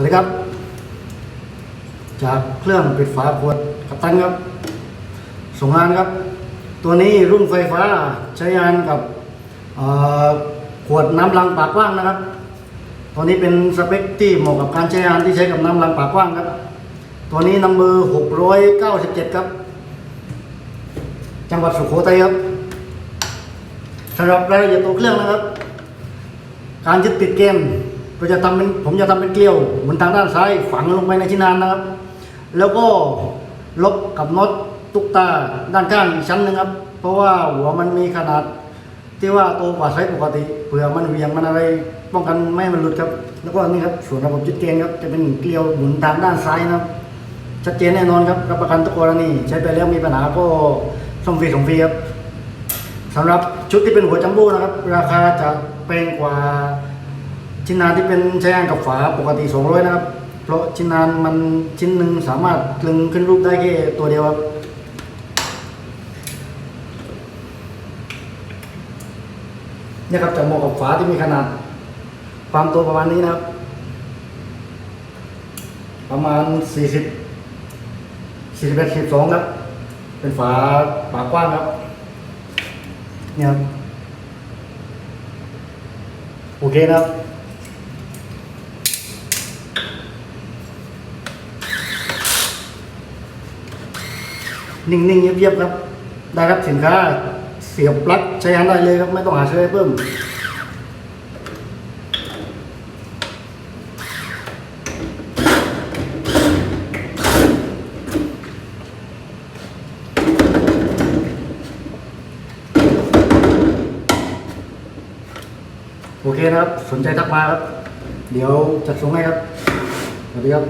วัสดีครับ จากเครื่องปิดฝาขวดกัปตันครับ ส่งงานครับ ตัวนี้รุ่นไฟฟ้าใช้งานกับขวดน้ำลังปากกว้างนะครับ ตัวนี้เป็นสเปคที่เหมาะกับการใช้งานที่ใช้กับน้ำลังปากกว้างครับ ตัวนี้นัมเบอร์697ครับ จังหวัดสุโขทัยครับสำหรับรายละเอียดตัวเครื่องนะครับ การยึดติดเกม ก็จะทำเป็นผมจะทำเป็นเกลียวเหมือนทางด้านซ้ายฝังลงไปในชิ้นงานนะครับ แล้วก็ลบกับน็อตตุกตาด้านข้างอีกชั้นหนึงครับ เพราะว่าหัวมันมีขนาด ที่ว่าโตกว่าไซส์ปกติเผื่อมันเวียงมันอะไรป้องกันไม่ให้มันหลุดครับ แล้วก็นี่ครับส่วนระบบยึดเกมครับจะเป็นเกลียวหมุนทางด้านซ้ายนะครับชัดเจนแน่นอนครับรับประกันทุกกรณีใช้ไปแล้วมีปัญหาก็ส่งฟรีส่งฟรีครับสำหรับชุดที่เป็นหัวจัมโบ้นะครับ ราคาจะแพงกว่า ชิ้นงานที่เป็นใช้งานกับฝาปกติ 200 นะครับ เพราะชิ้นงานมันชิ้นหนึ่งสามารถกลึงขึ้นรูปได้แค่ตัวเดียวครับเนี่ยครับจะเหมาะกับฝาที่มีขนาด ความตัวประมาณนี้นะครับ ประมาณ 40 41 42ครับ เป็นฝาฝากกว้างครับ เนี่ยโอเคนะครับ นิ่งๆเงียบๆครับ ได้รับสินค้าเสียบปลั๊กใช้งานได้เลยครับ ไม่ต้องหาซื้อเพิ่มโอเคนะครับ สนใจทักมาครับ เดี๋ยวจัดส่งให้ครับ สวัสดีครับ